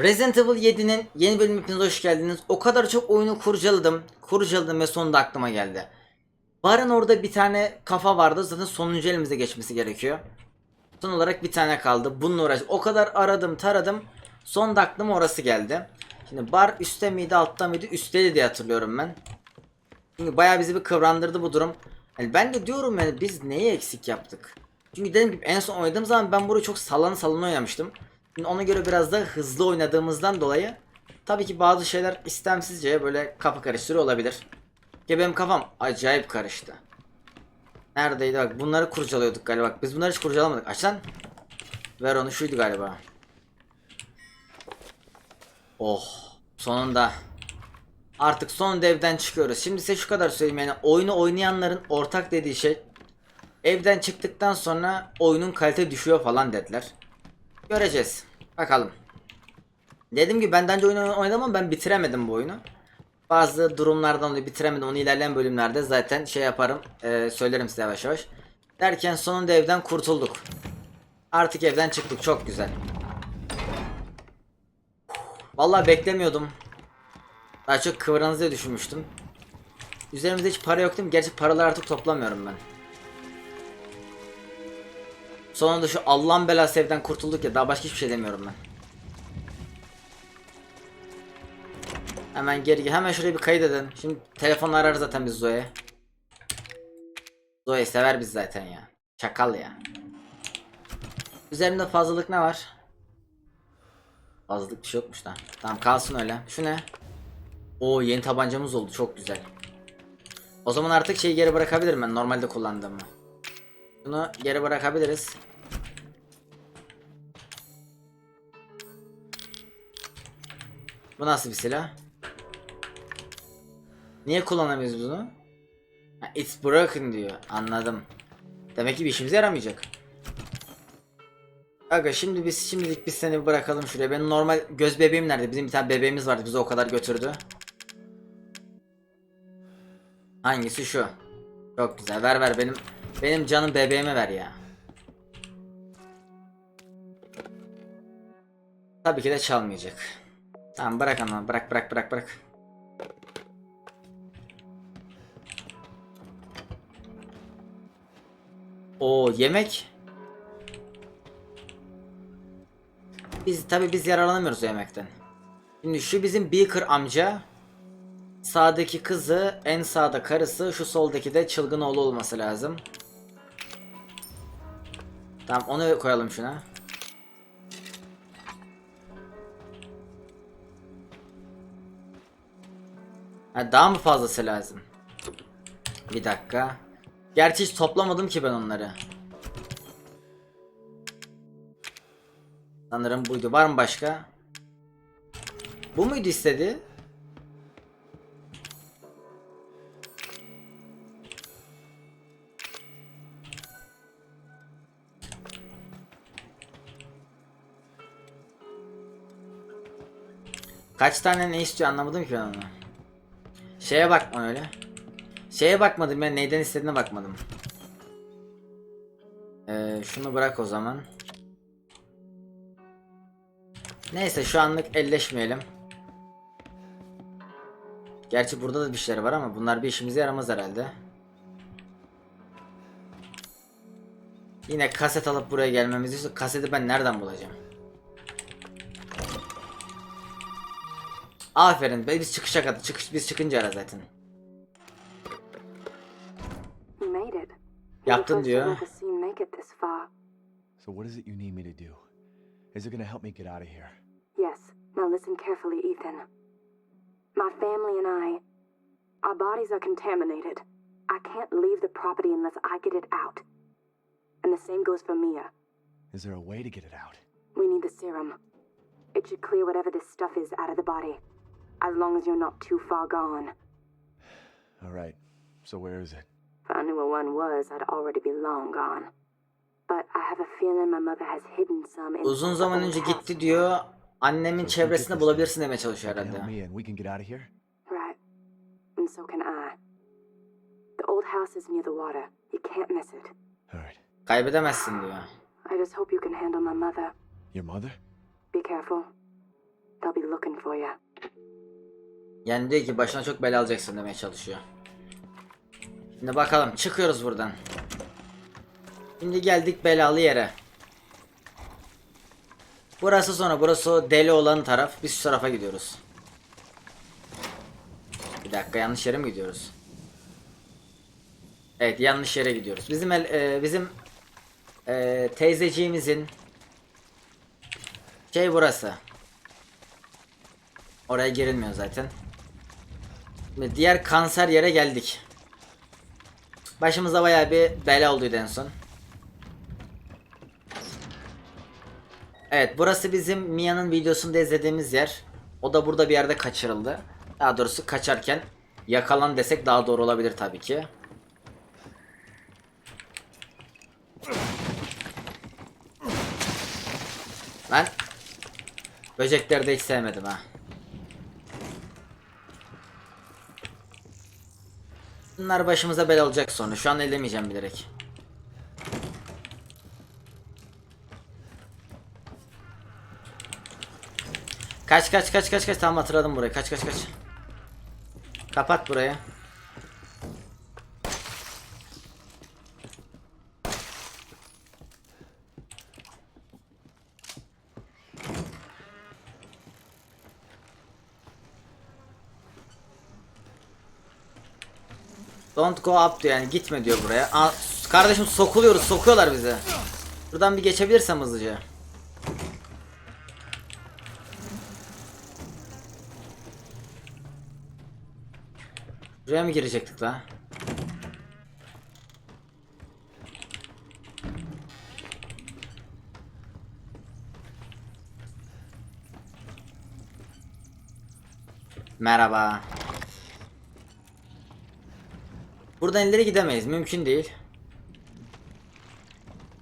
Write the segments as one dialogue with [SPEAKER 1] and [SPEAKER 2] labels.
[SPEAKER 1] Resident Evil 7'nin yeni bölüm hepiniz hoş geldiniz. O kadar çok oyunu kurcaladım. Kurcaladım ve sonunda aklıma geldi. Barın orada bir tane kafa vardı. Zaten sonuncu elimize geçmesi gerekiyor. Son olarak bir tane kaldı. Bununla uğraş. O kadar aradım taradım. Son aklıma orası geldi. Şimdi bar üstte miydi altta mıydı? Üstteydi diye hatırlıyorum ben. Çünkü bayağı bizi bir kıvrandırdı bu durum. Yani ben de diyorum yani biz neyi eksik yaptık? Çünkü dediğim gibi en son oynadığım zaman ben burayı çok sallan sallan oynamıştım. Ona göre biraz da hızlı oynadığımızdan dolayı tabii ki bazı şeyler istemsizce böyle kafa karıştırıyor olabilir. Ki benim kafam acayip karıştı. Neredeydi bak bunları kurcalıyorduk galiba. Biz bunları hiç kurcalamadık. Aç lan. Ver onu şuydu galiba. Oh sonunda. Artık son evden çıkıyoruz. Şimdi size şu kadar söyleyeyim yani oyunu oynayanların ortak dediği şey evden çıktıktan sonra oyunun kalite düşüyor falan dediler. Göreceğiz. Bakalım. Dedim ki ben daha önce oyun oynadım ama ben bitiremedim bu oyunu. Bazı durumlardan dolayı bitiremedim. Onu ilerleyen bölümlerde zaten şey yaparım. e, söylerim size yavaş yavaş. Derken sonunda evden kurtulduk. Artık evden çıktık. Çok güzel. Vallahi beklemiyordum. Daha çok kıvranızı düşünmüştüm. Üzerimizde hiç para yok değil mi? Gerçi paraları artık toplamıyorum ben. Sonunda şu Allah'ın belası evden kurtulduk ya daha başka hiçbir şey demiyorum ben. Hemen geri hemen şuraya bir kayıt edin. Şimdi telefonla arar zaten biz Zoe. Zoe sever biz zaten ya. Çakal ya. Üzerimde fazlalık ne var? Fazlalık bir şey yokmuş da. Tamam kalsın öyle. Şu ne? Oo yeni tabancamız oldu çok güzel. O zaman artık şeyi geri bırakabilirim ben normalde kullandığımı. Bunu geri bırakabiliriz. Bu nasıl bir silah? Niye kullanamıyoruz bunu? Ha, it's broken diyor. Anladım. Demek ki bir işimize yaramayacak. Aga şimdi biz şimdilik biz seni bırakalım şuraya. Benim normal göz bebeğim nerede? Bizim bir tane bebeğimiz vardı. Bizi o kadar götürdü. Hangisi şu? Çok güzel. Ver ver benim benim canım bebeğime ver ya. Tabii ki de çalmayacak. Tamam bırak ama bırak bırak bırak bırak. O yemek. Biz tabii biz yararlanamıyoruz o yemekten. Şimdi şu bizim Beaker amca. Sağdaki kızı, en sağda karısı, şu soldaki de çılgın oğlu olması lazım. Tamam onu koyalım şuna. Ha, daha mı fazlası lazım? Bir dakika. Gerçi hiç toplamadım ki ben onları. Sanırım buydu. Var mı başka? Bu muydu istedi? Kaç tane ne istiyor anlamadım ki ben onu. Şeye bakma öyle. Şeye bakmadım ben neyden istediğine bakmadım. Ee, şunu bırak o zaman. Neyse şu anlık elleşmeyelim. Gerçi burada da bir şeyler var ama bunlar bir işimize yaramaz herhalde. Yine kaset alıp buraya gelmemizi istiyor. Kaseti ben nereden bulacağım? Aferin. be, Biz çıkışa kadar çıkış biz çıkınca ara zaten.
[SPEAKER 2] You made it.
[SPEAKER 1] Yaptın
[SPEAKER 2] Any
[SPEAKER 1] diyor.
[SPEAKER 2] person ever seen make it this far.
[SPEAKER 3] So what is it you need me to do? Is it gonna help me get out of here?
[SPEAKER 2] Yes. Now listen carefully, Ethan. My family and I, our bodies are contaminated. I can't leave the property unless I get it out. And the same goes for Mia.
[SPEAKER 3] Is there a way to get it out?
[SPEAKER 2] We need the serum. It should clear whatever this stuff is out of the body. As long as you're not too far gone.
[SPEAKER 3] Alright, so where is it?
[SPEAKER 2] If I knew where one was, I'd already be long gone. But I have a feeling my mother has hidden some in
[SPEAKER 1] Uzun
[SPEAKER 2] the
[SPEAKER 1] zaman
[SPEAKER 2] old
[SPEAKER 1] önce
[SPEAKER 2] house.
[SPEAKER 1] gitti diyor. Annemin
[SPEAKER 3] So if we get
[SPEAKER 1] çevresinde bulabilirsin demeye çalışıyor
[SPEAKER 3] you help
[SPEAKER 1] herhalde.
[SPEAKER 3] me and we can get out of here?
[SPEAKER 2] Right. And so can I. The old house is near the water. You can't miss it.
[SPEAKER 3] Alright.
[SPEAKER 1] Kaybedemezsin diyor.
[SPEAKER 2] I just hope you can handle my mother.
[SPEAKER 3] Your mother?
[SPEAKER 2] Be careful. they'll be looking for you.
[SPEAKER 1] Yani diyor ki başına çok bela alacaksın demeye çalışıyor. Şimdi bakalım çıkıyoruz buradan. Şimdi geldik belalı yere. Burası sonra burası deli olan taraf. Biz şu tarafa gidiyoruz. Bir dakika yanlış yere mi gidiyoruz? Evet yanlış yere gidiyoruz. Bizim el, e, bizim e, teyzeciğimizin şey burası. Oraya girilmiyor zaten. Şimdi diğer kanser yere geldik. Başımıza bayağı bir bela olduydu en son. Evet burası bizim Mia'nın videosunda izlediğimiz yer. O da burada bir yerde kaçırıldı. Daha doğrusu kaçarken yakalan desek daha doğru olabilir tabii ki. Ben böcekleri de hiç sevmedim ha. Bunlar başımıza bela olacak sonra. Şu an ellemeyeceğim bilerek. Kaç kaç kaç kaç kaç tamam hatırladım burayı. Kaç kaç kaç. Kapat burayı. Don't go up diyor yani gitme diyor buraya. Aa, kardeşim sokuluyoruz sokuyorlar bizi. Buradan bir geçebilirsem hızlıca. Buraya mı girecektik la? Merhaba. Buradan ileri gidemeyiz. Mümkün değil.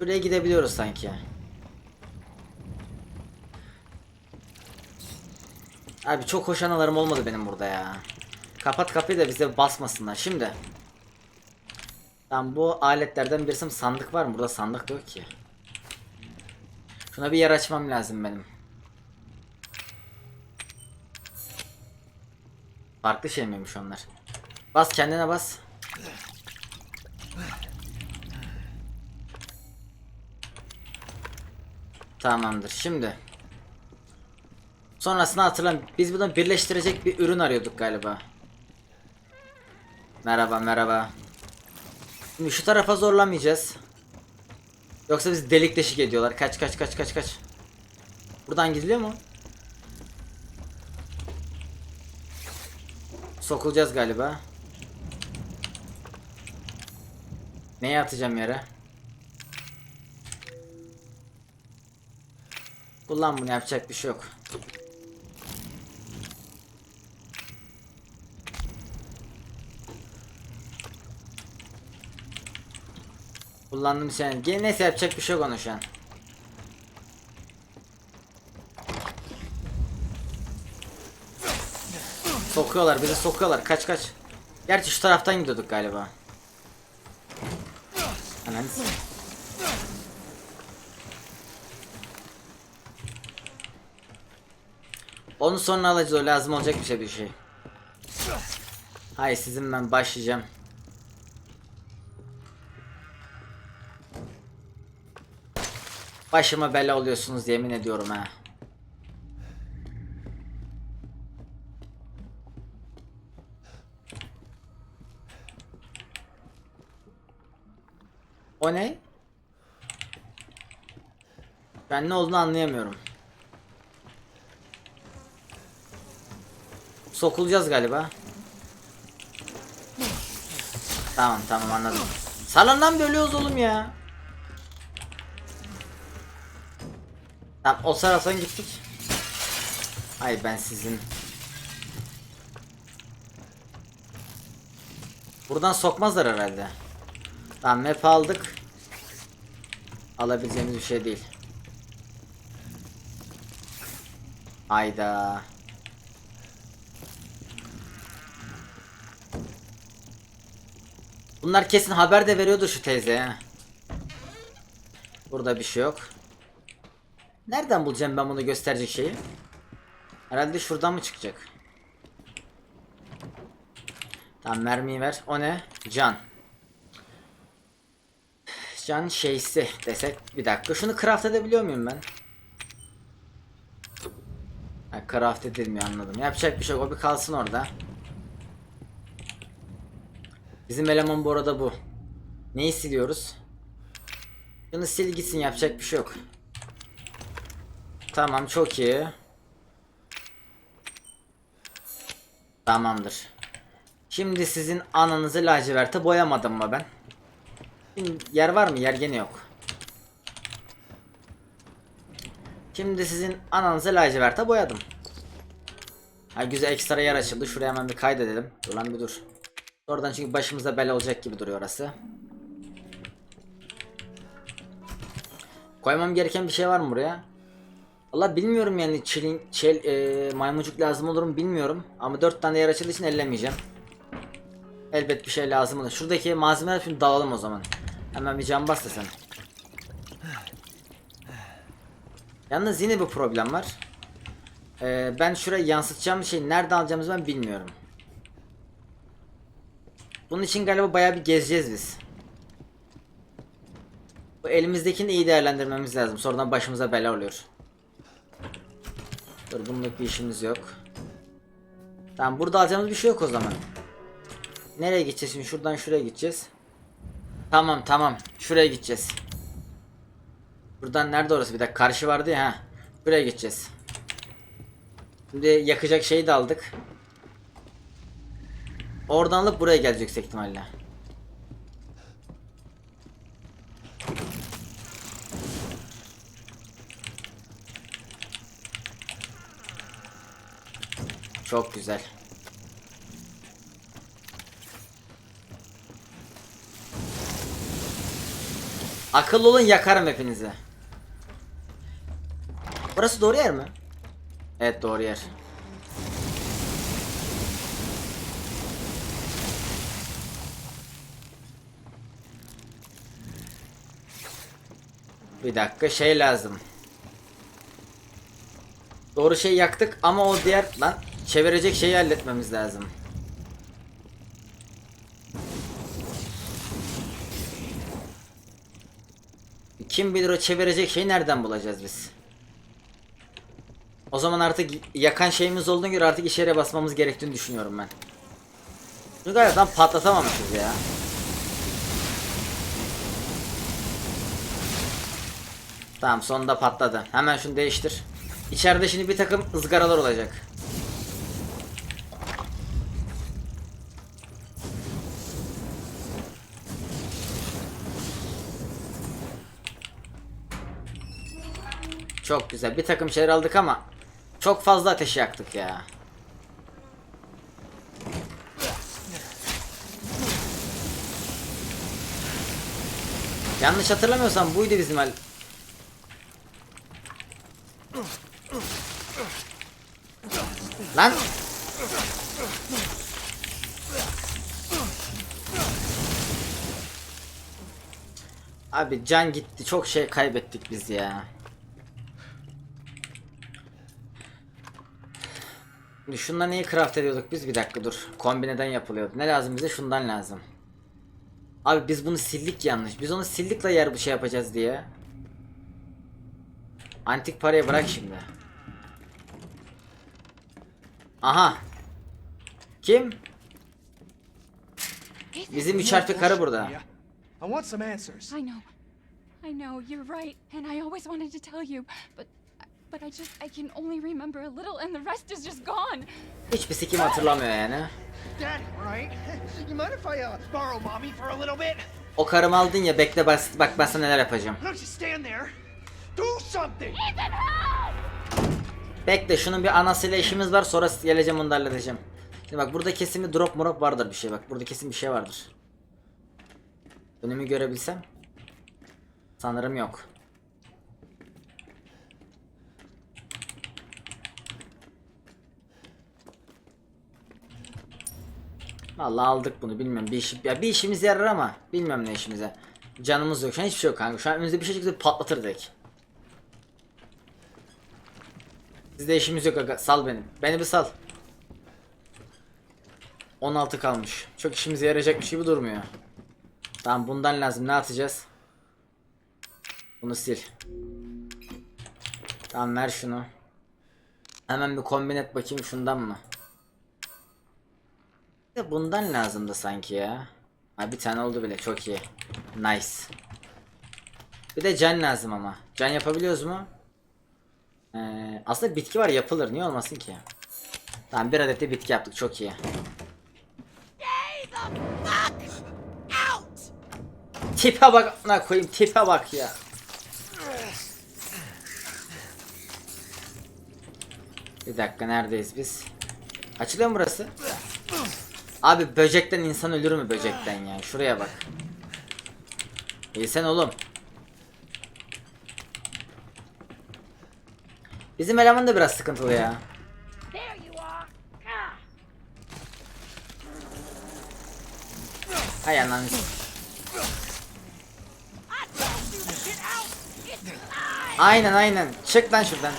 [SPEAKER 1] Buraya gidebiliyoruz sanki. Abi çok hoş anılarım olmadı benim burada ya. Kapat kapıyı da bize basmasınlar. Şimdi. Tamam bu aletlerden birisi sandık var mı? Burada sandık yok ki. Şuna bir yer açmam lazım benim. Farklı şey miymiş onlar? Bas kendine bas. Tamamdır. Şimdi. Sonrasını hatırlam. Biz bunu birleştirecek bir ürün arıyorduk galiba. Merhaba merhaba. Şimdi şu tarafa zorlamayacağız. Yoksa biz delik deşik ediyorlar. Kaç kaç kaç kaç kaç. Buradan gidiliyor mu? Sokulacağız galiba. Neye atacağım yere? Kullan bunu yapacak bir şey yok. Kullandım sen. Gene neyse yapacak bir şey yok ona şu an. Sokuyorlar bizi sokuyorlar kaç kaç. Gerçi şu taraftan gidiyorduk galiba. Ananı Onu sonra alacağız o lazım olacak bir şey bir şey. Hayır sizin ben başlayacağım. Başıma bela oluyorsunuz yemin ediyorum ha. O ne? Ben ne olduğunu anlayamıyorum. Sokulacağız galiba. Tamam tamam anladım. Salondan bölüyoruz oğlum ya. Tamam o taraftan gittik. Ay ben sizin. Buradan sokmazlar herhalde. Tamam map aldık. Alabileceğimiz bir şey değil. Hayda. Bunlar kesin haber de veriyordu şu teyzeye. Burada bir şey yok. Nereden bulacağım ben bunu gösterecek şeyi? Herhalde şuradan mı çıkacak? Tamam mermiyi ver. O ne? Can. Can şeysi desek. Bir dakika. Şunu craft edebiliyor muyum ben? Ha, craft edilmiyor anladım. Yapacak bir şey yok. O bir kalsın orada. Bizim eleman bu arada bu. Neyi siliyoruz? Şunu sil gitsin yapacak bir şey yok. Tamam çok iyi. Tamamdır. Şimdi sizin ananızı laciverte boyamadım mı ben? Yer var mı? Yer gene yok. Şimdi sizin ananızı laciverte boyadım. Ha güzel ekstra yer açıldı. Şuraya hemen bir kaydedelim. Dur lan bir dur. Oradan çünkü başımıza bela olacak gibi duruyor orası. Koymam gereken bir şey var mı buraya? Valla bilmiyorum yani çilin, çel, e, maymuncuk lazım olur mu bilmiyorum. Ama 4 tane yer açıldığı için ellemeyeceğim. Elbet bir şey lazım olur. Şuradaki malzemeler şimdi dağılalım o zaman. Hemen bir cam bas da sen. Yalnız yine bir problem var. Ee, ben şuraya yansıtacağım şeyi nerede alacağımızı ben bilmiyorum. Bunun için galiba bayağı bir gezeceğiz biz. Bu elimizdekini iyi değerlendirmemiz lazım. Sonradan başımıza bela oluyor. Dur bunluk bir işimiz yok. Tamam burada alacağımız bir şey yok o zaman. Nereye gideceğiz şimdi? Şuradan şuraya gideceğiz. Tamam tamam. Şuraya gideceğiz. Buradan nerede orası? Bir dakika karşı vardı ya. Ha. Buraya gideceğiz. Şimdi yakacak şeyi de aldık. Oradan alıp buraya gelecek yüksek ihtimalle. Çok güzel. Akıllı olun yakarım hepinizi. Burası doğru yer mi? Evet doğru yer. Bir dakika şey lazım. Doğru şey yaktık ama o diğer lan çevirecek şeyi halletmemiz lazım. Kim bilir o çevirecek şeyi nereden bulacağız biz? O zaman artık yakan şeyimiz olduğuna göre artık işe basmamız gerektiğini düşünüyorum ben. Bunu galiba tam patlatamamışız ya. Tamam sonunda patladı. Hemen şunu değiştir. İçeride şimdi bir takım ızgaralar olacak. Çok güzel. Bir takım şeyler aldık ama çok fazla ateş yaktık ya. Yanlış hatırlamıyorsam buydu bizim hal. Lan! Abi can gitti. Çok şey kaybettik biz ya. Şimdi şundan neyi craft ediyorduk biz? Bir dakika dur. Kombineden yapılıyordu. Ne lazım bize? Şundan lazım. Abi biz bunu sildik yanlış. Biz onu sildikle yer bu şey yapacağız diye. Antik parayı bırak şimdi. Aha. Kim? Bizim üç harfli karı burada.
[SPEAKER 4] Yeah. I want some answers.
[SPEAKER 5] I know. I know, you're right, and I always wanted to tell you, but but I just I can only remember a little and the rest is just gone.
[SPEAKER 1] Hiçbir sikim hatırlamıyor yani.
[SPEAKER 4] Daddy, right? You mind if I uh, borrow mommy for a little bit?
[SPEAKER 1] O karımı aldın ya bekle bak, bak ben sana neler yapacağım.
[SPEAKER 4] Don't you stand there? Do something!
[SPEAKER 1] Bekle şunun bir anasıyla işimiz var sonra geleceğim onu da halledeceğim. Şimdi bak burada kesin bir drop morop vardır bir şey bak burada kesin bir şey vardır. Önümü görebilsem. Sanırım yok. Vallahi aldık bunu bilmiyorum bir iş ya bir işimiz yarar ama bilmiyorum ne işimize. Canımız yok şu an hiçbir şey yok kanka şu an önümüzde bir şey çıksa patlatır direkt. Bizde işimiz yok aga. Sal beni. Beni bir sal. 16 kalmış. Çok işimize yarayacakmış gibi durmuyor. Tamam bundan lazım. Ne atacağız? Bunu sil. Tamam ver şunu. Hemen bir kombin et bakayım şundan mı? De bundan lazımdı sanki ya. Ha bir tane oldu bile çok iyi. Nice. Bir de can lazım ama. Can yapabiliyoruz mu? Ee, aslında bitki var yapılır. Niye olmasın ki? Tamam bir adet de bitki yaptık çok iyi. Tipe bak ne koyayım tipe bak ya. Bir dakika neredeyiz biz? Açılıyor mu burası? Abi böcekten insan ölür mü böcekten ya? Şuraya bak. İyi sen oğlum. Bizim eleman da biraz sıkıntılı ya. Hay ananı Aynen aynen. Çık lan şuradan.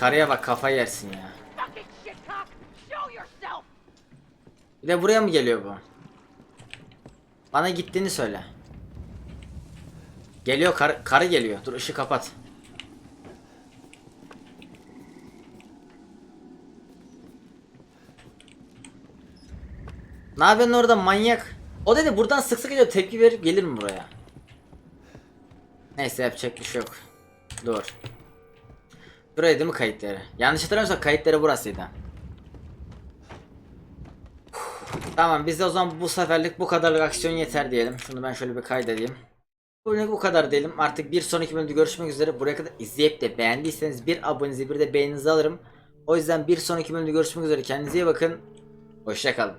[SPEAKER 1] Karıya bak kafayı yersin ya. Bir de buraya mı geliyor bu? Bana gittiğini söyle. Geliyor kar karı geliyor. Dur ışığı kapat. Ne yapıyorsun orada manyak? O dedi buradan sık sık geliyor tepki verip gelir mi buraya? Neyse yapacak bir şey yok. Dur. Buraya değil mi kayıtları? Yanlış hatırlamıyorsam kayıtları burasıydı. Tamam biz de o zaman bu seferlik bu kadarlık aksiyon yeter diyelim. Şunu ben şöyle bir kaydedeyim. Bugünlük bu kadar diyelim. Artık bir sonraki bölümde görüşmek üzere. Buraya kadar izleyip de beğendiyseniz bir abonenizi bir de beğeninizi alırım. O yüzden bir sonraki bölümde görüşmek üzere. Kendinize iyi bakın. Hoşçakalın.